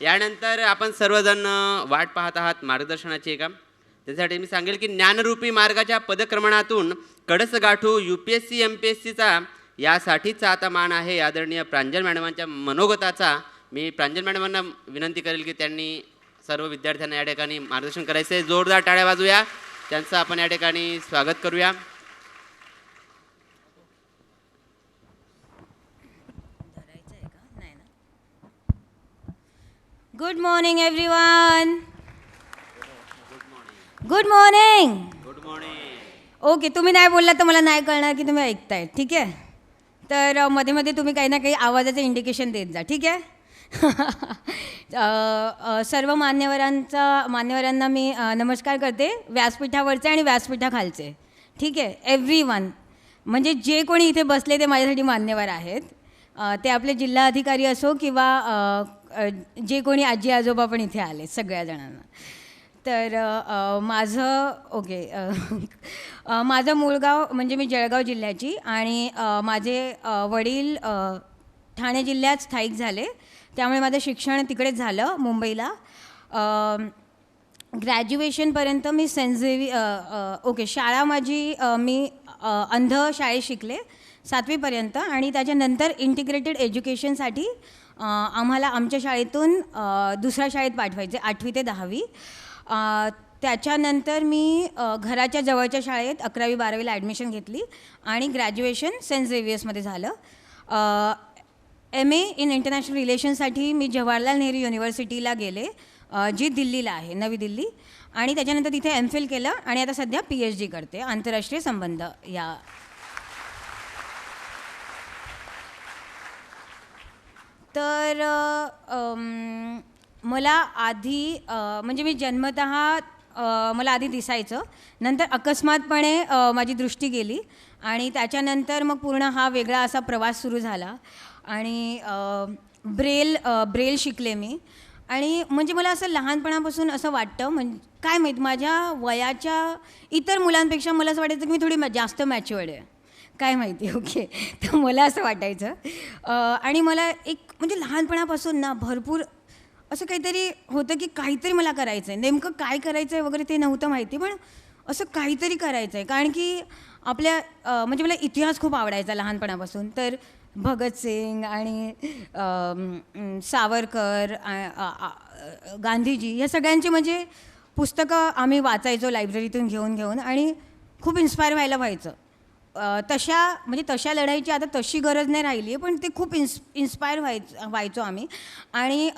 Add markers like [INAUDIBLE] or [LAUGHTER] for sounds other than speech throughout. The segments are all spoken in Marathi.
यानंतर आपण सर्वजण वाट पाहत आहात मार्गदर्शनाची एका. त्यासाठी मी सांगेल की ज्ञानरूपी मार्गाच्या पदक्रमणातून कडस गाठू U P S C M P S सीचा यासाठीचा आता मान आहे आदरणीय प्रांजल मॅडमांच्या मनोगताचा. मी प्रांजल मॅडमांना विनंती करेल की त्यांनी सर्व विद्यार्थ्यांना या ठिकाणी मार्गदर्शन करायचं आहे जोरदार टाळ्या वाजूया. त्यांचं आपण या ठिकाणी स्वागत करूया. Good morning everyone good morning good morning okay तुम्ही नाही बोलला तर मला नाही कळणार की तुम्ही ऐकताय. ठीक आहे? तर मध्ये मध्ये तुम्ही काही ना काही आवाजाचं इंडिकेशन देत जा. ठीक आहे? [LAUGHS] सर्व मान्यवरांचा मान्यवरांना मी नमस्कार करते. व्यासपीठावरचे आणि व्यासपीठाखालचे. ठीक आहे? एव्हरी वन म्हणजे जे कोणी इथे बसले ते माझ्यासाठी मान्यवर आहेत. ते आपले जिल्हाधिकारी असो किंवा जे कोणी आजी आजोबा पण इथे आले सगळ्या जणांना. तर माझं ओके माझं मूळ गाव म्हणजे मी जळगाव जिल्ह्याची आणि माझे वडील ठाणे जिल्ह्यात स्थायिक झाले. त्यामुळे माझं शिक्षण तिकडेच झालं मुंबईला. ग्रॅज्युएशनपर्यंत मी सेंट ओके शाळा माझी मी अंध शाळेत शिकले. सातवीपर्यंत आणि त्याच्यानंतर इंटिग्रेटेड एज्युकेशनसाठी आम्हाला आमच्या शाळेतून दुसऱ्या शाळेत पाठवायचे आठवी ते दहावी. त्याच्यानंतर मी घराच्या जवळच्या शाळेत अकरावी बारावीला ॲडमिशन घेतली आणि ग्रॅज्युएशन सेंट झेवियर्समध्ये झालं. एम ए इन इंटरनॅशनल रिलेशनसाठी मी जवाहरलाल नेहरू युनिव्हर्सिटीला गेले जी दिल्लीला आहे नवी दिल्ली. आणि त्याच्यानंतर तिथे एम फिल केलं आणि आता सध्या पी एच डी करते आंतरराष्ट्रीय संबंध या तर मला आधी म्हणजे मी जन्मत मला आधी दिसायचं. नंतर अकस्मातपणे माझी दृष्टी गेली. आणि त्याच्यानंतर मग पूर्ण हा वेगळा असा प्रवास सुरू झाला. आणि ब्रेल ब्रेल शिकले मी. आणि म्हणजे मला असं लहानपणापासून असं वाटतं म्हणजे काय माहीत माझ्या वयाच्या इतर मुलांपेक्षा मला असं वाटायचं की मी थोडी जास्त मॅच्युअर्ड आहे. काय माहिती ओके. तर मला असं वाटायचं. आणि मला एक म्हणजे लहानपणापासून ना भरपूर असं काहीतरी होतं की काहीतरी मला करायचं आहे नेमकं काय करायचं आहे वगैरे ते नव्हतं माहिती पण असं काहीतरी करायचं आहे कारण की आपल्या म्हणजे मला इतिहास खूप आवडायचा लहानपणापासून. तर भगतसिंग आणि सावरकर गांधीजी या सगळ्यांची म्हणजे पुस्तकं आम्ही वाचायचो लायब्ररीतून घेऊन घेऊन आणि खूप इन्स्पायर व्हायला व्हायचं. तशा म्हणजे तशा लढाईची आता तशी गरज नाही राहिली आहे पण ते खूप इन्स इन्स्पायर व्हायचं व्हायचो आम्ही. आणि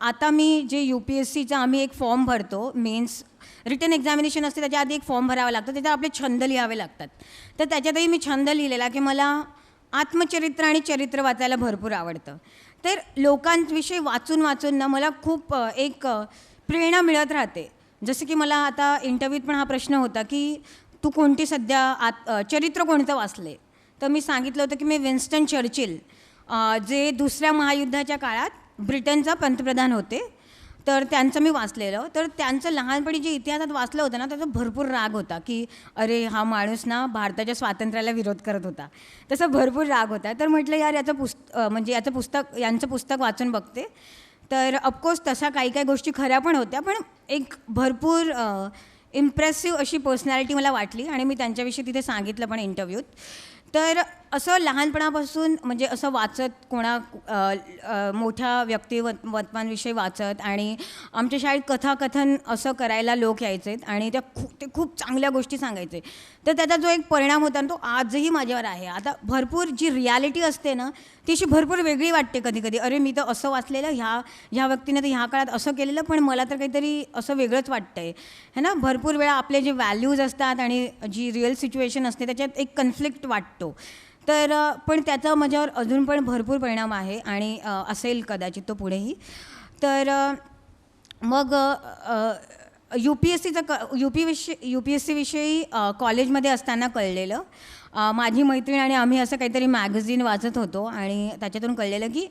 आता मी जे यू पी एस सीचा आम्ही एक फॉर्म भरतो मेन्स रिटर्न एक्झामिनेशन असते त्याच्या आधी एक फॉर्म भरावा लागतो त्याच्यात आपले छंद लिहावे लागतात. तर त्याच्यातही मी छंद लिहिलेला की मला आत्मचरित्र आणि चरित्र वाचायला भरपूर आवडतं. तर लोकांविषयी वाचून वाचून ना मला खूप एक प्रेरणा मिळत राहते. जसं की मला आता इंटरव्ह्यूत पण हा प्रश्न होता की तू कोणती सध्या आत चरित्र कोणतं वाचले? तर मी सांगितलं होतं की मी विन्स्टन चर्चिल जे दुसऱ्या महायुद्धाच्या काळात ब्रिटनचा पंतप्रधान होते. तर त्यांचं मी वाचलेलं. तर त्यांचं लहानपणी जे इतिहासात वाचलं होतं ना त्याचा भरपूर राग होता की अरे हा माणूस ना भारताच्या स्वातंत्र्याला विरोध करत होता. तसा भरपूर राग होता. तर म्हटलं यार याचं पुस्त म्हणजे याचं पुस्तक यांचं पुस्तक वाचून बघते. तर ऑफकोर्स तशा काही काही गोष्टी खऱ्या पण होत्या पण एक भरपूर इम्प्रेसिव्ह अशी पर्सनॅलिटी मला वाटली आणि मी त्यांच्याविषयी तिथे सांगितलं पण इंटरव्ह्यूत तर असं लहानपणापासून म्हणजे असं वाचत कोणा मोठ्या अ, मोठ्या व्यक्तिवत्वांविषयी वाचत आणि आमच्या शाळेत कथाकथन असं करायला लोक यायचे आणि त्या खूप ते खूप चांगल्या गोष्टी सांगायचे. तर त्याचा जो एक परिणाम होता ना तो आजही माझ्यावर आहे. आता भरपूर जी रियालिटी असते ना तीशी भरपूर वेगळी वाटते कधी कधी अरे मी तर असं वाचलेलं ह्या ह्या व्यक्तीने तर ह्या काळात असं केलेलं पण मला तर काहीतरी असं वेगळंच वाटतं आहे है ना? भरपूर वेळा आपले जे व्हॅल्यूज असतात आणि जी रिअल सिच्युएशन असते त्याच्यात एक कन्फ्लिक्ट वाटतो. तर पण त्याचा माझ्यावर अजून पण भरपूर परिणाम आहे आणि असेल कदाचित तो पुढेही. तर मग यू पी एस सीचं क यू पी विषयी यू पी एस सीविषयी कॉलेजमध्ये असताना कळलेलं. माझी मैत्रीण आणि आम्ही असं काहीतरी मॅगझिन वाचत होतो आणि त्याच्यातून कळलेलं की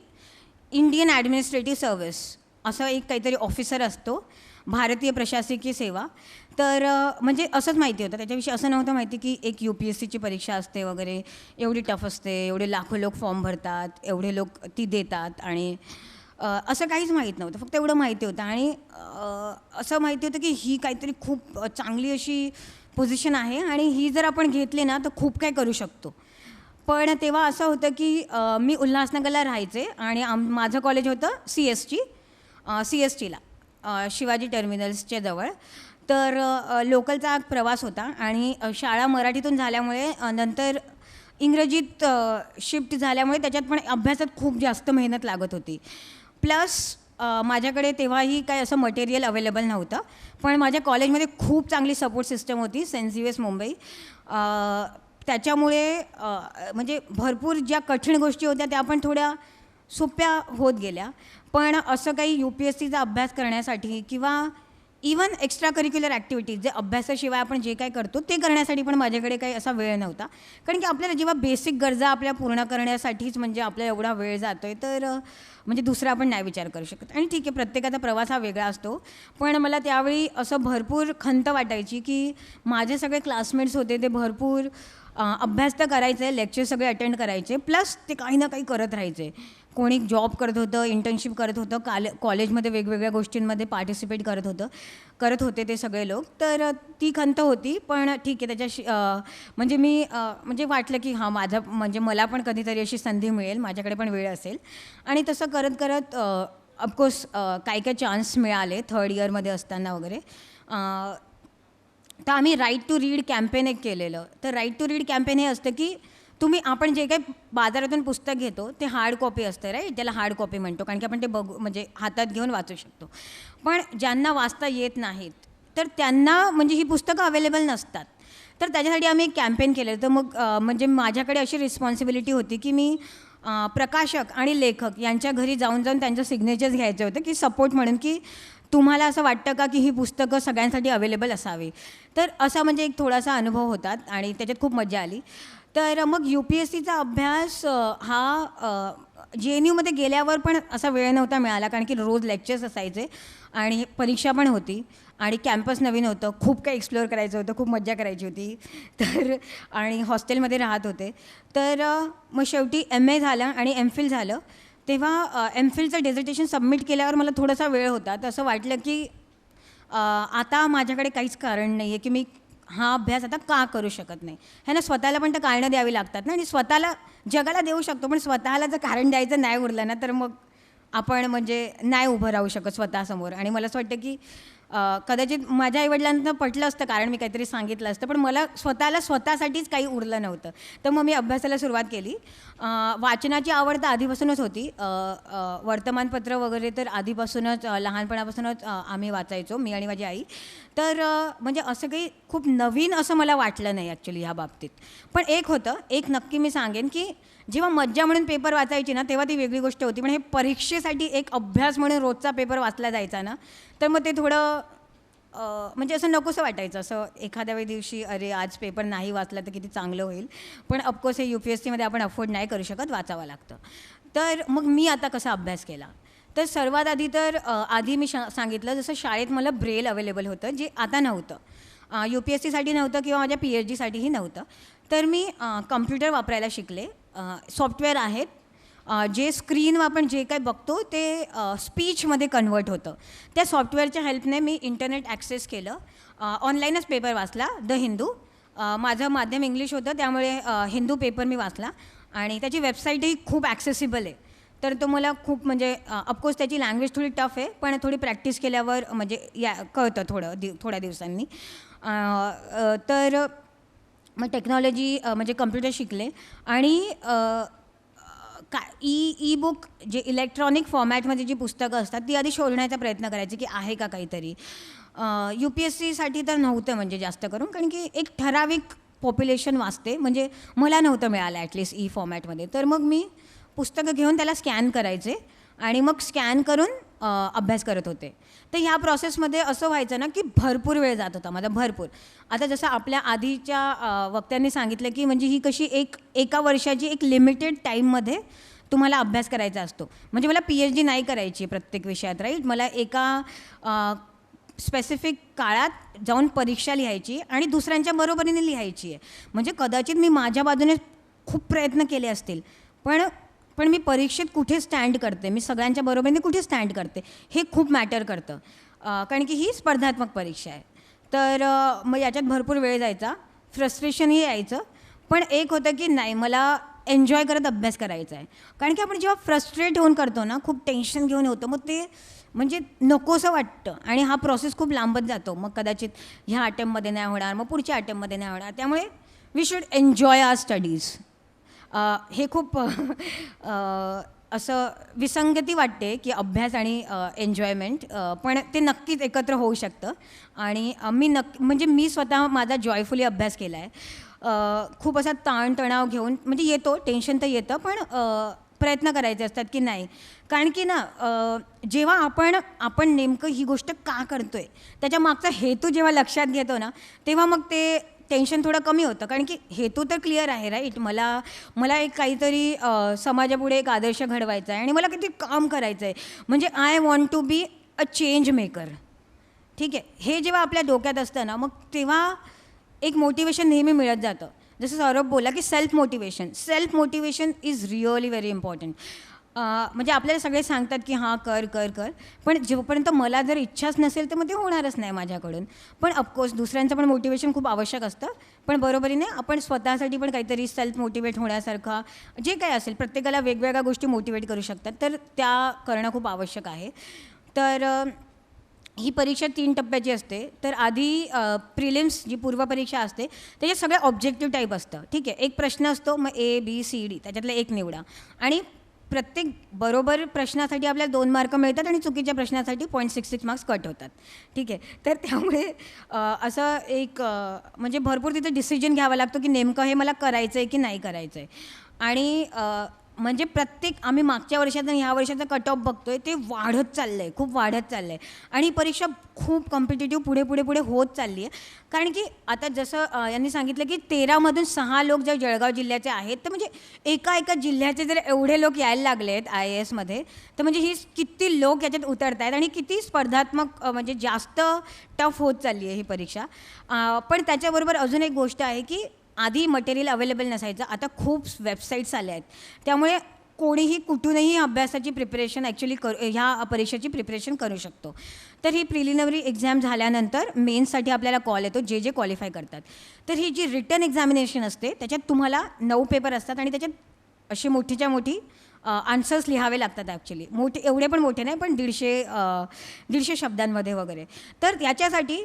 इंडियन ॲडमिनिस्ट्रेटिव्ह सर्व्हिस असं एक काहीतरी ऑफिसर असतो भारतीय प्रशासकीय सेवा. तर म्हणजे असंच माहिती होतं. त्याच्याविषयी असं नव्हतं माहिती की एक यू पी एस सीची परीक्षा असते वगैरे. एवढी टफ असते एवढे लाखो लोक फॉर्म भरतात एवढे लोक ती देतात आणि असं काहीच माहीत नव्हतं. फक्त एवढं माहिती होतं आणि असं माहिती होतं की ही काहीतरी खूप चांगली अशी पोझिशन आहे आणि ही जर आपण घेतली ना तर खूप काय करू शकतो. पण तेव्हा असं होतं की मी उल्हासनगरला राहायचे आणि आम माझं कॉलेज होतं C S T C S टीला शिवाजी टर्मिनल्सच्या जवळ. तर लोकलचा प्रवास होता आणि शाळा मराठीतून झाल्यामुळे नंतर इंग्रजीत शिफ्ट झाल्यामुळे त्याच्यात पण अभ्यासात खूप जास्त मेहनत लागत होती. प्लस माझ्याकडे तेव्हाही काही असं मटेरियल अवेलेबल नव्हतं पण माझ्या कॉलेजमध्ये खूप चांगली सपोर्ट सिस्टम होती सेंट झेवियर्स मुंबई. त्याच्यामुळे म्हणजे भरपूर ज्या कठीण गोष्टी होत्या त्या पण थोड्या सोप्या होत गेल्या. पण असं काही यू पी एस सीचा अभ्यास करण्यासाठी किंवा इवन एक्स्ट्रा करिक्युलर ॲक्टिव्हिटीज जे अभ्यासाशिवाय आपण जे काय करतो ते करण्यासाठी पण माझ्याकडे काही असा वेळ नव्हता. कारण की आपल्याला जेव्हा बेसिक गरजा आपल्या पूर्ण करण्यासाठीच म्हणजे आपला एवढा वेळ जातो आहे तर म्हणजे दुसरा आपण नाही विचार करू शकत. आणि ठीक आहे प्रत्येकाचा प्रवास हा वेगळा असतो. पण मला त्यावेळी असं भरपूर खंत वाटायची की माझे सगळे क्लासमेट्स होते ते भरपूर अभ्यास तर करायचे लेक्चर सगळे अटेंड करायचे प्लस ते काही ना काही करत राहायचे. कोणी जॉब करत होतं इंटर्नशिप करत होतं काल कॉलेजमध्ये वेगवेगळ्या गोष्टींमध्ये पार्टिसिपेट करत होतं करत होते ते सगळे लोक. तर ती खंत होती पण ठीक आहे त्याच्याशी म्हणजे मी म्हणजे वाटलं की हां माझं म्हणजे मला पण कधीतरी अशी संधी मिळेल माझ्याकडे पण वेळ असेल. आणि तसं करत करत ऑफकोर्स काय काय चान्स मिळाले थर्ड इयरमध्ये असताना वगैरे. तर आम्ही राईट टू रीड कॅम्पेन एक केलेलं. तर राईट टू रीड कॅम्पेन हे असतं की तुम्ही आपण जे काही बाजारातून पुस्तक घेतो ते हार्ड कॉपी असते राईट त्याला हार्ड कॉपी म्हणतो कारण की आपण ते बघू म्हणजे हातात घेऊन वाचू शकतो. पण ज्यांना वाचता येत नाहीत तर त्यांना म्हणजे ही पुस्तकं अवेलेबल नसतात. तर त्याच्यासाठी आम्ही एक कॅम्पेन केलं तर मग म्हणजे माझ्याकडे अशी रिस्पॉन्सिबिलिटी होती की मी प्रकाशक आणि लेखक यांच्या घरी जाऊन जाऊन त्यांचं सिग्नेचर्स घ्यायचे होते की सपोर्ट म्हणून की तुम्हाला असं वाटतं का की ही पुस्तकं सगळ्यांसाठी अवेलेबल असावी? तर असा म्हणजे एक थोडासा अनुभव होता आणि त्याच्यात खूप मजा आली. तर मग यू पी एस सीचा अभ्यास हा जे एन यूमध्ये गेल्यावर पण असा वेळ नव्हता मिळाला कारण की रोज लेक्चर्स असायचे आणि परीक्षा पण होती आणि कॅम्पस नवीन होतं. खूप काही एक्सप्लोअर करायचं होतं खूप मजा करायची होती. [LAUGHS] तर आणि हॉस्टेलमध्ये राहत होते. तर मग शेवटी एम ए झालं आणि एम फिल झालं. तेव्हा एम फिलचं डेझर्टेशन सबमिट केल्यावर मला थोडासा वेळ होता. तर असं वाटलं की आता माझ्याकडे काहीच कारण नाही आहे की मी हा अभ्यास आता का करू शकत नाही? ह्यानं स्वतःला पण तर कारणं द्यावी लागतात ना. आणि स्वतःला जगाला देऊ शकतो पण स्वतःला जर कारण द्यायचं नाही उरलं ना तर मग आपण म्हणजे नाही उभं राहू शकत स्वतःसमोर. आणि मला असं वाटतं की कदाचित माझ्या आईवडिलांना पटलं असतं कारण मी काहीतरी सांगितलं असतं पण मला स्वतःला स्वतःसाठीच काही उरलं नव्हतं. तर मग मी अभ्यासाला सुरुवात केली. वाचनाची आवड तर आधीपासूनच होती. वर्तमानपत्र वगैरे तर आधीपासूनच लहानपणापासूनच आम्ही वाचायचो मी आणि माझी आई. तर म्हणजे असं काही खूप नवीन असं मला वाटलं नाही ॲक्च्युली ह्या बाबतीत. पण एक होतं एक नक्की मी सांगेन की जेव्हा मज्जा म्हणून पेपर वाचायची ना तेव्हा ती वेगळी गोष्ट होती. पण हे परीक्षेसाठी एक अभ्यास म्हणून रोजचा पेपर वाचला जायचा ना तर मग ते थोडं म्हणजे असं नकोसं वाटायचं. असं एखाद्या वेळी दिवशी अरे आज पेपर नाही वाचला तर किती चांगलं होईल. पण ऑफकोर्स हे यू पी एस सीमध्ये आपण अफोर्ड नाही करू शकत वाचावं लागतं. तर मग मी आता कसा अभ्यास केला? तर सर्वात आधी तर आधी मी शा सांगितलं जसं शाळेत मला ब्रेल अवेलेबल होतं जे आता नव्हतं. यू पी एस सीसाठी नव्हतं किंवा माझ्या पी एच डीसाठीही नव्हतं. तर मी कम्प्युटर वापरायला शिकले. सॉफ्टवेअर आहेत. जे स्क्रीन आपण जे काय बघतो ते स्पीचमध्ये कन्वर्ट होतं. त्या सॉफ्टवेअरच्या हेल्पने मी इंटरनेट ॲक्सेस केलं. ऑनलाईनच पेपर वाचला द हिंदू. माझं माध्यम इंग्लिश होतं त्यामुळे हिंदू पेपर मी वाचला. आणि त्याची वेबसाईटही खूप ॲक्सेसिबल आहे. तर तो मला खूप म्हणजे ऑफकोर्स त्याची लँग्वेज थोडी टफ आहे पण थोडी प्रॅक्टिस केल्यावर म्हणजे या कळतं थोडं दिव थोड्या दिवसांनी. तर मग टेक्नॉलॉजी म्हणजे कम्प्युटर शिकले. आणि का ई ई बुक जे इलेक्ट्रॉनिक फॉर्मॅटमध्ये जी पुस्तकं असतात ती आधी शोधण्याचा प्रयत्न करायचे की आहे का काहीतरी. यू पी एस सीसाठी तर नव्हतं म्हणजे जास्त करून कारण की एक ठराविक पॉप्युलेशन वाचते. म्हणजे मला नव्हतं मिळालं ॲटलिस्ट ई फॉर्मॅटमध्ये तर मग मी पुस्तकं घेऊन त्याला स्कॅन करायचे आणि मग स्कॅन करून अभ्यास करत होते. तर ह्या प्रोसेसमध्ये असं व्हायचं ना की भरपूर वेळ जात होता माझा भरपूर. आता जसं आपल्या आधीच्या वक्त्यांनी सांगितलं की म्हणजे ही कशी एक एका वर्षाची एक लिमिटेड टाईममध्ये तुम्हाला अभ्यास करायचा असतो. म्हणजे मला पी एच डी नाही करायची प्रत्येक विषयात राईट मला एका स्पेसिफिक काळात जाऊन परीक्षा लिहायची आणि दुसऱ्यांच्या बरोबरीने लिहायची आहे. म्हणजे कदाचित मी माझ्या बाजूने खूप प्रयत्न केले असतील पण पण मी परीक्षेत कुठे स्टँड करते? मी सगळ्यांच्या बरोबरीने कुठे स्टँड करते? हे खूप मॅटर करतं. कारण की ही स्पर्धात्मक परीक्षा आहे. तर मग याच्यात भरपूर वेळ जायचा. फ्रस्ट्रेशनही यायचं. पण एक होतं की नाही मला एन्जॉय करत अभ्यास करायचा आहे. कारण की आपण जेव्हा फ्रस्ट्रेट होऊन करतो ना खूप टेन्शन घेऊन होतं मग ते म्हणजे नकोसं वाटतं. आणि हा प्रोसेस खूप लांबत जातो. मग कदाचित ह्या अटेम्पमध्ये नाही होणार मग पुढच्या अटेम्पमध्ये नाही होणार. त्यामुळे we should enjoy our studies हे खूप असं विसंगती वाटते की अभ्यास आणि एन्जॉयमेंट पण ते नक्कीच एकत्र होऊ शकतं. आणि मी नक् म्हणजे मी स्वतः माझा जॉयफुली अभ्यास केला आहे खूप असा ताणतणाव घेऊन म्हणजे येतो टेन्शन तर येतं पण प्रयत्न करायचे असतात की नाही. कारण की ना जेव्हा आपण आपण नेमकं ही गोष्ट का करतो आहे त्याच्या मागचा हेतू जेव्हा लक्षात घेतो ना तेव्हा मग ते टेन्शन थोडं कमी होतं. कारण की हेतू तर क्लिअर आहे राईट मला मला एक काहीतरी समाजापुढे एक आदर्श घडवायचा आहे आणि मला किती काम करायचं आहे म्हणजे I want to be a change maker ठीक आहे? हे जेव्हा आपल्या डोक्यात असतं ना मग तेव्हा एक मोटिवेशन नेहमी मिळत जातं. जसं सौरभ बोला की self motivation self motivation is really very important म्हणजे आपल्याला सगळे सांगतात की हां कर कर कर. पण जोपर्यंत मला जर इच्छाच नसेल तर मग ते होणारच नाही माझ्याकडून. पण ऑफकोर्स दुसऱ्यांचं पण मोटिवेशन खूप आवश्यक असतं. पण बरोबरीने आपण स्वतःसाठी पण काहीतरी सेल्फ मोटिवेट होण्यासारखा जे काही असेल प्रत्येकाला वेगवेगळ्या गोष्टी मोटिवेट करू शकतात तर त्या करणं खूप आवश्यक आहे. तर ही परीक्षा तीन टप्प्याची असते. तर आधी प्रिलिम्स जी पूर्वपरीक्षा असते त्याच्यात सगळं ऑब्जेक्टिव्ह टाईप असतं. ठीक आहे? एक प्रश्न असतो मग ए बी सी डी त्याच्यातला एक निवडा. आणि प्रत्येक बरोबर प्रश्नासाठी आपल्याला दोन मार्क मिळतात आणि चुकीच्या प्रश्नासाठी point six six marks cut होतात. ठीक आहे? तर त्यामुळे असं एक म्हणजे भरपूर तिथे डिसिजन घ्यावा लागतो की नेमकं हे मला करायचं आहे की नाही करायचं आहे आणि म्हणजे प्रत्येक आम्ही मागच्या वर्षात आणि ह्या वर्षाचा कट ऑफ बघतो आहे ते वाढत चाललं आहे खूप वाढत चाललं आहे आणि परीक्षा खूप कॉम्पिटेटिव्ह पुढे पुढे पुढे होत चालली आहे कारण की आता जसं यांनी सांगितलं की तेरामधून सहा लोक जर जळगाव जिल्ह्याचे आहेत तर म्हणजे एका एका जिल्ह्याचे जर एवढे लोक यायला लागले आहेत आय ए एसमध्ये तर म्हणजे ही किती लोक याच्यात उतरत आहेत आणि किती स्पर्धात्मक म्हणजे जास्त टफ होत चालली आहे ही परीक्षा. पण त्याच्याबरोबर अजून एक गोष्ट आहे की आधी मटेरियल अवेलेबल नसायचं. आता खूप वेबसाईट्स आल्या आहेत. त्यामुळे कोणीही कुठूनही अभ्यासाची प्रिपरेशन ॲक्च्युली करू ह्या परीक्षेची प्रिपरेशन करू शकतो. तर ही प्रिलिमिनरी एक्झाम झाल्यानंतर मेन्ससाठी आपल्याला कॉल येतो जे जे क्वालिफाय करतात. तर ही जी रिटर्न एक्झामिनेशन असते त्याच्यात तुम्हाला नऊ पेपर असतात आणि त्याच्यात अशी मोठीच्या मोठी आन्सर्स लिहावे लागतात ॲक्च्युली मोठे एवढे पण मोठे नाही पण दीडशे दीडशे शब्दांमध्ये वगैरे. तर याच्यासाठी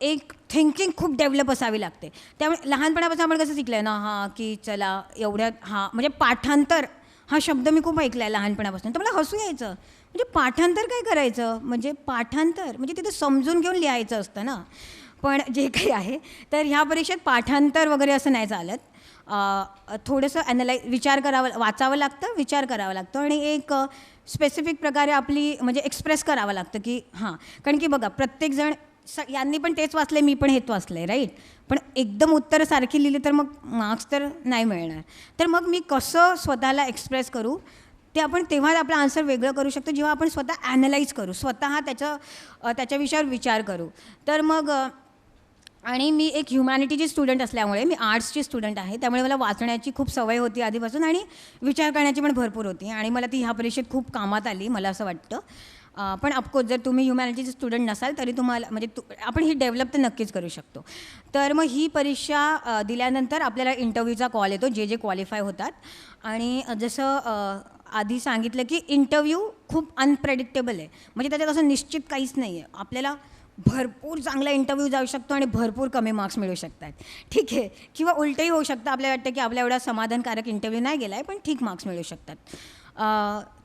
एक थिंकिंग खूप डेव्हलप असावी लागते. त्यामुळे लहानपणापासून आपण कसं शिकलं आहे ना हां की चला एवढ्यात हां म्हणजे पाठांतर हा शब्द मी खूप ऐकला आहे लहानपणापासून. तर मला हसू यायचं. म्हणजे पाठांतर काय करायचं? म्हणजे पाठांतर म्हणजे तिथे समजून घेऊन लिहायचं असतं ना. पण जे काही आहे तर ह्या परीक्षेत पाठांतर वगैरे असं नाही चालत. थोडंसं ॲनलाइज विचार करावं वाचावं लागतं विचार करावा लागतो. आणि एक स्पेसिफिक प्रकारे आपली म्हणजे एक्सप्रेस करावं लागतं की हां. कारण की बघा प्रत्येकजण स यांनी पण तेच वाचले मी पण हेच वाचलं आहे राईट पण एकदम उत्तरं सारखी लिहिली तर मग मार्क्स तर नाही मिळणार. तर मग मी कसं स्वतःला एक्सप्रेस करू? ते आपण तेव्हाच आपलं आन्सर वेगळं करू शकतो जेव्हा आपण स्वतः ॲनलाईज करू स्वतः त्याचं त्याच्या विषयावर विचार करू. तर मग आणि मी एक ह्युमॅनिटीची स्टुडंट असल्यामुळे मी आर्ट्सची स्टुडंट आहे त्यामुळे मला वाचण्याची खूप सवय होती आधीपासून आणि विचार करण्याची पण भरपूर होती. आणि मला ती ह्या परीक्षेत खूप कामात आली मला असं वाटतं. पण ऑफकोर्स जर तुम्ही ह्युमॅनिटीचे स्टुडंट नसाल तरी तुम्हाला म्हणजे तु आपण ही डेव्हलप तर नक्कीच करू शकतो. तर मग ही परीक्षा दिल्यानंतर आपल्याला इंटरव्ह्यूचा कॉल येतो जे जे क्वालिफाय होतात. आणि जसं आधी सांगितलं की इंटरव्ह्यू खूप अनप्रेडिक्टेबल आहे. म्हणजे त्याच्यात असं निश्चित काहीच नाही आहे आपल्याला भरपूर चांगला इंटरव्ह्यू जाऊ शकतो आणि भरपूर कमी मार्क्स मिळू शकतात. ठीक आहे? किंवा उलटंही होऊ शकतं. आपल्याला वाटतं की आपल्या एवढा समाधानकारक इंटरव्ह्यू नाही गेला आहे पण ठीक मार्क्स मिळू शकतात.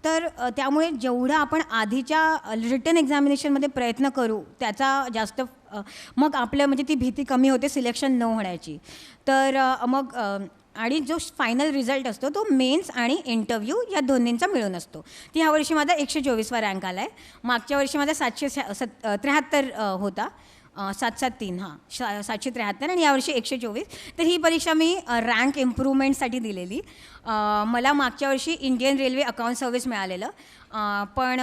तर त्यामुळे जेवढं आपण आधीच्या रिटर्न एक्झामिनेशनमध्ये प्रयत्न करू त्याचा जास्त मग आपलं म्हणजे ती भीती कमी होते सिलेक्शन न होण्याची. तर मग आणि जो फायनल रिझल्ट असतो तो मेन्स आणि इंटरव्ह्यू या दोन्हींचा मिळून असतो. ती ह्या वर्षी माझा एकशे चोवीसवा रँक आला आहे मागच्या वर्षी माझा सातशे सा- सत त्र्याहत्तर होता. सात सात तीन हां शा सातशे त्र्याहत्तर आणि यावर्षी एकशे चोवीस. तर ही परीक्षा मी रँक इम्प्रूव्हमेंटसाठी दिलेली. मला मागच्या वर्षी इंडियन रेल्वे अकाउंट सर्व्हिस मिळालेलं. पण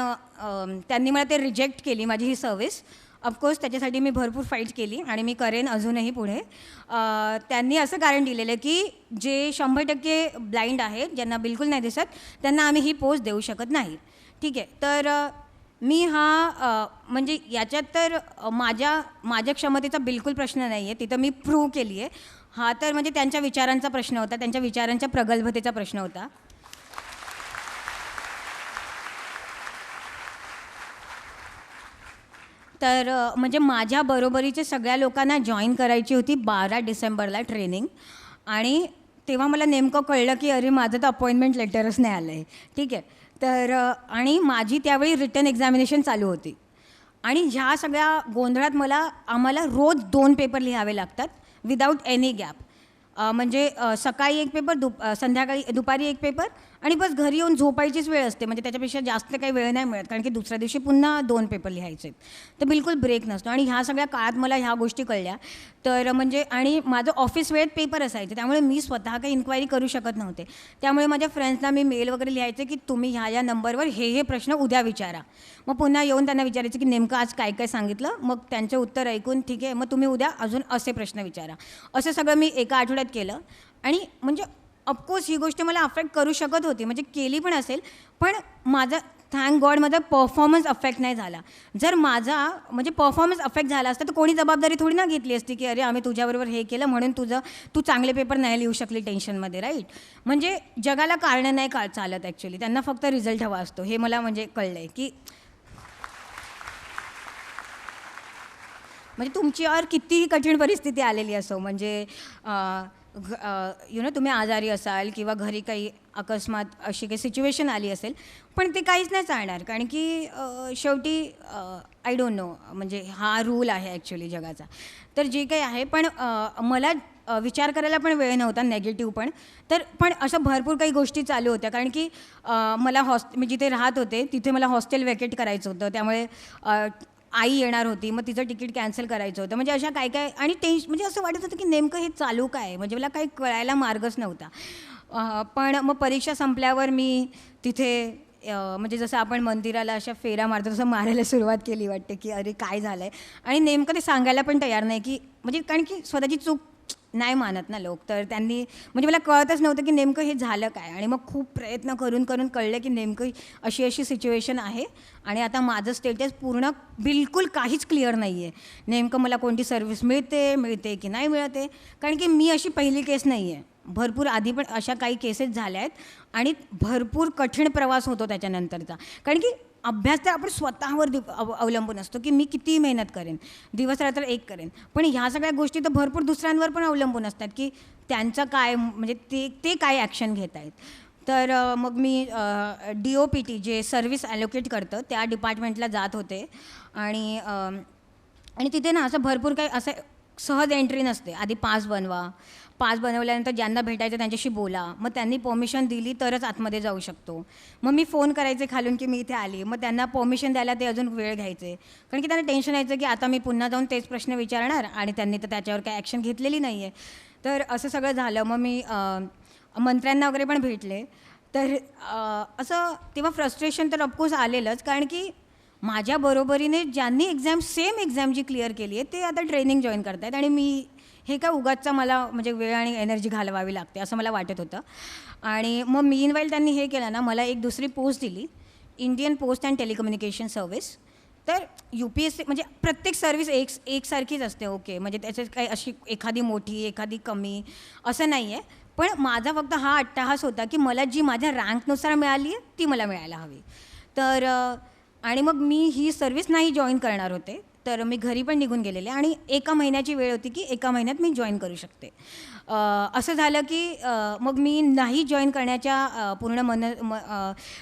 त्यांनी मला ते रिजेक्ट केली माझी ही सर्व्हिस ऑफकोर्स त्याच्यासाठी मी भरपूर फाईट केली आणि मी करेन अजूनही पुढे. त्यांनी असं कारण दिलेलं की जे शंभर टक्के ब्लाइंड आहेत ज्यांना बिलकुल नाही दिसत त्यांना आम्ही ही पोस्ट देऊ शकत नाही. ठीक आहे तर मी हा म्हणजे याच्यात तर माझ्या माझ्या क्षमतेचा बिलकुल प्रश्न नाही आहे तिथं मी प्रूव्ह केली आहे हा तर म्हणजे त्यांच्या विचारांचा प्रश्न होता. त्यांच्या विचारांच्या प्रगल्भतेचा प्रश्न होता. तर म्हणजे माझ्या बरोबरीचे सगळ्या लोकांना जॉईन करायची होती बारा डिसेंबरला ट्रेनिंग आणि तेव्हा मला नेमकं कळलं की अरे माझं तर अपॉइंटमेंट लेटरच नाही आलं आहे ठीक आहे. तर आणि माझी त्यावेळी रिटर्न एक्झामिनेशन चालू होती. आणि ह्या सगळ्या गोंधळात मला आम्हाला रोज दोन पेपर लिहावे लागतात विदाऊट एनी गॅप म्हणजे सकाळी एक पेपर दुप संध्याकाळी दुपारी एक पेपर आणि बस घरी येऊन झोपायचीच वेळ असते. म्हणजे त्याच्यापेक्षा जास्त काही वेळ नाही मिळत. कारण की दुसऱ्या दिवशी पुन्हा दोन पेपर लिहायचे. तर बिलकुल ब्रेक नसतो. आणि ह्या सगळ्या काळात मला ह्या गोष्टी कळल्या. तर म्हणजे आणि माझं ऑफिस वेळेत पेपर असायचे. त्यामुळे मी स्वतः काही इन्क्वायरी करू शकत नव्हते. त्यामुळे माझ्या फ्रेंड्सना मी मेल वगैरे लिहायचे की तुम्ही ह्या या नंबरवर हे हे प्रश्न उद्या विचारा. मग पुन्हा येऊन त्यांना विचारायचं की नेमकं आज काय काय सांगितलं? मग त्यांचं उत्तर ऐकून ठीक आहे मग तुम्ही उद्या अजून असे प्रश्न विचारा. असं सगळं मी एका आठवड्यात केलं. आणि म्हणजे ऑफकोर्स ही गोष्ट मला अफेक्ट करू शकत होती. म्हणजे केली पण असेल पण माझा थँक गॉड माझा परफॉर्मन्स अफेक्ट नाही झाला. जर माझा म्हणजे परफॉर्मन्स अफेक्ट झाला असता तर कोणी जबाबदारी थोडी ना घेतली असती की अरे आम्ही तुझ्याबरोबर हे केलं म्हणून तुझं तू चांगले पेपर नाही लिहू शकली टेन्शनमध्ये राईट म्हणजे जगाला कारणं नाही का चालत ॲक्च्युली त्यांना फक्त रिझल्ट हवा असतो. हे मला म्हणजे कळलं आहे की म्हणजे तुमची और कितीही कठीण परिस्थिती आलेली असो म्हणजे यु नो तुम्ही आजारी असाल किंवा घरी काही अकस्मात अशी काही सिच्युएशन आली असेल पण ते काहीच नाही चालणार. कारण की शेवटी आय डोंट नो म्हणजे हा रूल आहे ॲक्च्युली जगाचा. तर जे काही आहे पण मला विचार करायला पण वेळ नव्हता नेगेटिव्ह पण. तर पण असं भरपूर काही गोष्टी चालू होत्या. कारण की मला हॉस्ट मी जिथे राहत होते तिथे मला हॉस्टेल वेकेट करायचं होतं. त्यामुळे आई येणार होती मग तिचं तिकीट कॅन्सल करायचं होतं. म्हणजे अशा काय काय आणि टेन्श म्हणजे असं वाटत होतं की नेमकं हे चालू काय? म्हणजे मला काही कळायला मार्गच नव्हता. पण मग परीक्षा संपल्यावर मी तिथे म्हणजे जसं आपण मंदिराला अशा फेऱ्या मारतो तसं मारायला सुरुवात केली वाटते की अरे काय झालं आहे आणि नेमकं ते सांगायला पण तयार नाही की म्हणजे कारण की स्वतःची चूक नाही मानत ना लोक. तर त्यांनी म्हणजे मला कळतच नव्हतं की नेमकं हे झालं काय. आणि मग खूप प्रयत्न करून करून कळलं की नेमकं अशी अशी सिच्युएशन आहे. आणि आता माझं स्टेटस पूर्ण बिलकुल काहीच क्लिअर नाही आहे नेमकं मला कोणती सर्व्हिस मिळते मिळते की नाही मिळते. कारण की मी अशी पहिली केस नाही आहे भरपूर आधी पण अशा काही केसेस झाल्या आहेत. आणि भरपूर कठीण प्रवास होतो त्याच्यानंतरचा. कारण की अभ्यास तर आपण स्वतःवर दि- अव अवलंबून असतो की मी किती मेहनत करेन दिवस रात्र एक करेन. पण ह्या सगळ्या गोष्टी तर भरपूर दुसऱ्यांवर पण अवलंबून असतात की त्यांचं काय म्हणजे ते ते काय ॲक्शन घेत आहेत. तर मग मी डी ओ पी टी जे सर्व्हिस ॲलोकेट करतं त्या डिपार्टमेंटला जात होते. आणि आणि तिथे ना असं भरपूर काही असं सहज एंट्री नसते. आधी पास बनवा पास बनवल्यानंतर ज्यांना भेटायचं त्यांच्याशी बोला. मग त्यांनी परमिशन दिली तरच आतमध्ये जाऊ शकतो. मग मी फोन करायचे खालून की मी इथे आली. मग त्यांना परमिशन द्यायला ते अजून वेळ घ्यायचे. कारण की त्यांना टेन्शन यायचं की आता मी पुन्हा जाऊन तेच प्रश्न विचारणार आणि त्यांनी तर त्याच्यावर काही ॲक्शन घेतलेली नाही आहे तर असं सगळं झालं. मग मी मंत्र्यांना वगैरे पण भेटले. तर असं तेव्हा फ्रस्ट्रेशन तर ऑफकोर्स आलेलंच. कारण की माझ्या बरोबरीने ज्यांनी एक्झाम सेम एक्झाम जी क्लिअर केली आहे ते आता ट्रेनिंग जॉईन करतायत. आणि मी हे काय उगाचचा मला म्हणजे वेळ आणि एनर्जी घालवावी लागते असं मला वाटत होतं. आणि मग मीन वाईल त्यांनी हे केलं ना मला एक दुसरी पोस्ट दिली Indian post and telecommunication service तर यू पी एस सी म्हणजे प्रत्येक सर्व्हिस एक एकसारखीच असते ओके म्हणजे त्याच्यात काही अशी एखादी मोठी एखादी कमी असं नाही आहे पण माझा फक्त हा अट्टाहास होता की मला जी माझ्या रँकनुसार मिळाली आहे ती मला मिळायला हवी. तर आणि मग मी ही सर्व्हिस नाही जॉईन करणार होते. तर मी घरी पण निघून गेलेले आणि एका महिन्याची वेळ होती की एका महिन्यात मी जॉईन करू शकते. असं झालं की मग मी नाही जॉईन करण्याच्या पूर्ण मन म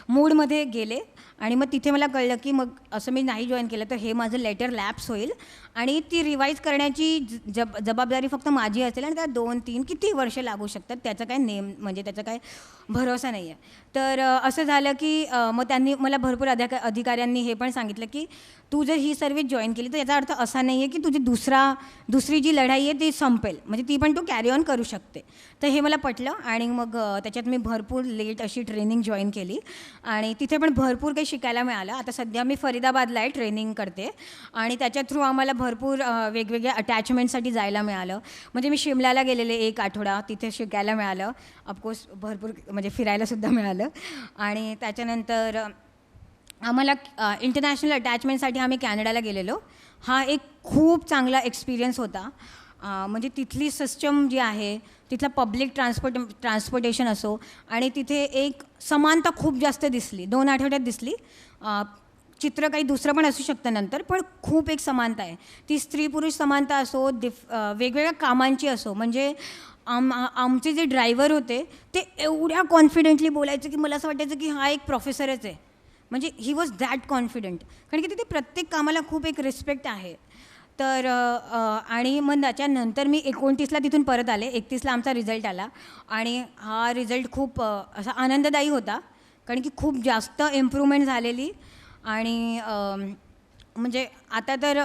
मूडमध्ये गेले. आणि मग तिथे मला कळलं की मग असं मी नाही जॉईन केलं तर हे माझं लेटर लॅप्स होईल. आणि ती रिवाईज करण्याची ज- जब जबाबदारी फक्त माझी असेल आणि त्या दोन तीन किती वर्ष लागू शकतात त्याचा काय नेम म्हणजे त्याचा काय भरोसा नाही आहे तर असं झालं की मग त्यांनी मला भरपूर अधिका अधिकाऱ्यांनी हे पण सांगितलं की तू जर ही सर्विस जॉईन केली तर याचा अर्थ असा नाही आहे की तुझी दुसरा दुसरी जी लढाई आहे ती संपेल. म्हणजे ती पण तू कॅरी ऑन करू शकते. तर हे मला पटलं आणि मग त्याच्यात मी भरपूर लेट अशी ट्रेनिंग जॉईन केली. आणि तिथे पण भरपूर काही शिकायला मिळालं. आता सध्या मी फरीदाबादला आहे ट्रेनिंग करते. आणि त्याच्या थ्रू आम्हाला भरपूर वेगवेगळ्या अटॅचमेंटसाठी जायला मिळालं. म्हणजे मी शिमल्याला गेलेले एक आठवडा तिथे शिकायला मिळालं. ऑफकोर्स भरपूर म्हणजे फिरायलासुद्धा मिळालं. आणि त्याच्यानंतर आम्हाला इंटरनॅशनल अटॅचमेंटसाठी आम्ही कॅनडाला गेलेलो. हा एक खूप चांगला एक्सपिरियन्स होता. म्हणजे तिथली सिस्टम जी आहे तिथलं पब्लिक ट्रान्सपोर्ट ट्रान्सपोर्टेशन असो आणि तिथे एक समानता खूप जास्त दिसली दोन आठवड्यात दिसली. चित्र काही दुसरं पण असू शकतं नंतर पण खूप एक समानता आहे. ती स्त्री पुरुष समानता असो दिफ वेगवेगळ्या कामांची असो म्हणजे आम आमचे जे ड्रायव्हर होते ते एवढ्या कॉन्फिडेंटली बोलायचे की मला असं वाटायचं की हा एक प्रोफेसरच आहे. म्हणजे ही वॉज दॅट कॉन्फिडंट. कारण की तिथे प्रत्येक कामाला खूप एक रिस्पेक्ट आहे. तर आणि मग त्याच्यानंतर मी एकोणतीसला तिथून परत आले. एकतीसला आमचा रिझल्ट आला. आणि हा रिझल्ट खूप असा आनंददायी होता. कारण की खूप जास्त इम्प्रूव्हमेंट झालेली. आणि म्हणजे आता तर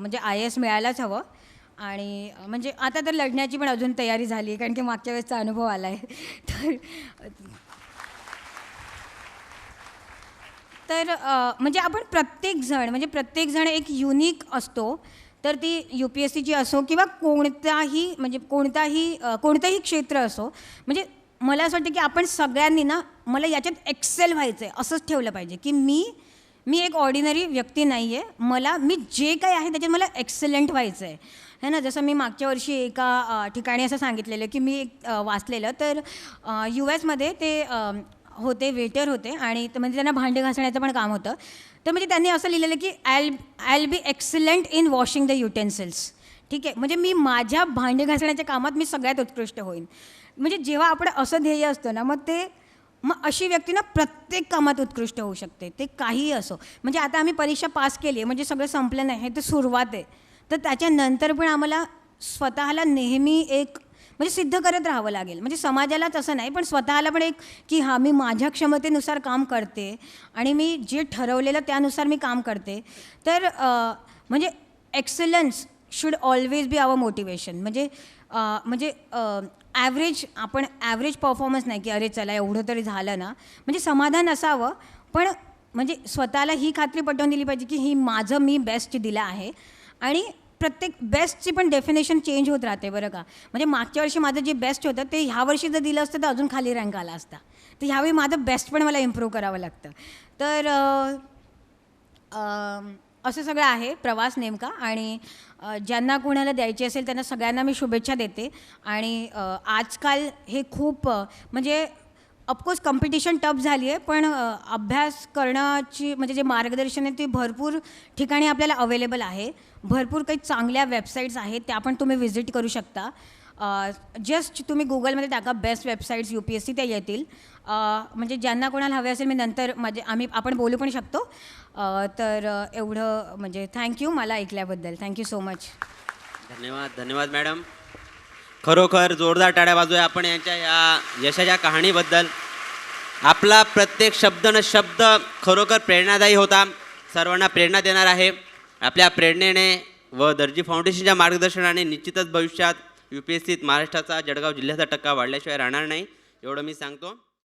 म्हणजे आय एस मिळायलाच हवं. आणि म्हणजे आता तर लढण्याची पण अजून तयारी झाली आहे. कारण की मागच्या वेळेसचा अनुभव आला आहे [LAUGHS] तर तर म्हणजे आपण प्रत्येकजण म्हणजे प्रत्येकजण एक युनिक असतो. तर ती यू पी एस सीची असो किंवा कोणताही म्हणजे कोणताही कोणतंही क्षेत्र असो म्हणजे मला असं वाटतं की आपण सगळ्यांनी ना मला याच्यात एक्सेल व्हायचं आहे असंच ठेवलं पाहिजे की मी मी एक ऑर्डिनरी व्यक्ती नाही आहे मला मी जे काही आहे त्याच्यात मला एक्सलंट व्हायचं आहे है ना? जसं मी मागच्या वर्षी एका ठिकाणी असं सांगितलेलं की मी एक वाचलेलं तर यू एसमध्ये ते होते वेटर होते आणि म्हणजे त्यांना भांडे घासण्याचं पण काम होतं. तर म्हणजे त्यांनी असं लिहिलेलं की I I be excellent in washing the utensils ठीक आहे? म्हणजे मी माझ्या भांडे घासण्याच्या कामात मी सगळ्यात उत्कृष्ट होईन. म्हणजे जेव्हा आपण असं ध्येय असतं ना मग ते मग अशी व्यक्ती ना प्रत्येक कामात उत्कृष्ट होऊ शकते. ते काहीही असो. म्हणजे आता आम्ही परीक्षा पास केली आहे म्हणजे सगळं संपलं नाही हे तर सुरुवात आहे. तर त्याच्यानंतर पण आम्हाला स्वतःला नेहमी एक म्हणजे सिद्ध करत राहावं लागेल. म्हणजे समाजालाच असं नाही पण स्वतःला पण एक की हां मी माझ्या क्षमतेनुसार काम करते आणि मी जे ठरवलेलं त्यानुसार मी काम करते. तर म्हणजे excellence should always be our motivation म्हणजे म्हणजे ॲव्हरेज आपण ॲव्हरेज परफॉर्मन्स नाही की अरे चला एवढं तरी झालं ना. म्हणजे समाधान असावं पण म्हणजे स्वतःला ही खात्री पटवून दिली पाहिजे की ही माझं मी बेस्ट दिलं आहे. आणि प्रत्येक बेस्टची पण डेफिनेशन चेंज होत राहते बरं का. म्हणजे मागच्या वर्षी माझं जे बेस्ट होतं ते ह्या वर्षी जर दिलं असतं तर अजून खाली रँक आला असता. तर ह्यावेळी माझं बेस्ट पण मला इम्प्रूव्ह करावं लागतं. तर असं सगळं आहे प्रवास नेमका आणि ज्यांना कोणाला द्यायची असेल त्यांना सगळ्यांना मी शुभेच्छा देते. आणि आजकाल हे खूप म्हणजे ऑफकोर्स कॉम्पिटिशन टफ झाली आहे पण अभ्यास करण्याची म्हणजे जे मार्गदर्शन आहे ते भरपूर ठिकाणी आपल्याला अवेलेबल आहे. भरपूर काही चांगल्या वेबसाईट्स आहेत त्या पण तुम्ही व्हिजिट करू शकता. जस्ट तुम्ही गुगलमध्ये टाका best websites U P S C त्या येतील. म्हणजे ज्यांना कोणाला हवे असेल मी नंतर म्हणजे आम्ही आपण बोलू पण शकतो. तर एवढं म्हणजे थँक्यू मला ऐकल्याबद्दल. थँक्यू सो मच धन्यवाद धन्यवाद मॅडम. खरोखर जोरदार टाळ्या वाजूया आपण यांच्या या यशाच्या कहाणीबद्दल. आपला प्रत्येक शब्द न शब्द खरोखर प्रेरणादायी होता. सर्वांना प्रेरणा देणार आहे. आपल्या प्रेरणेने व दर्जी फाउंडेशनच्या मार्गदर्शनाने निश्चितच भविष्यात यू पी एस सीत महाराष्ट्राचा जळगाव जिल्ह्याचा टक्का वाढल्याशिवाय राहणार नाही. एवढं मी सांगतो.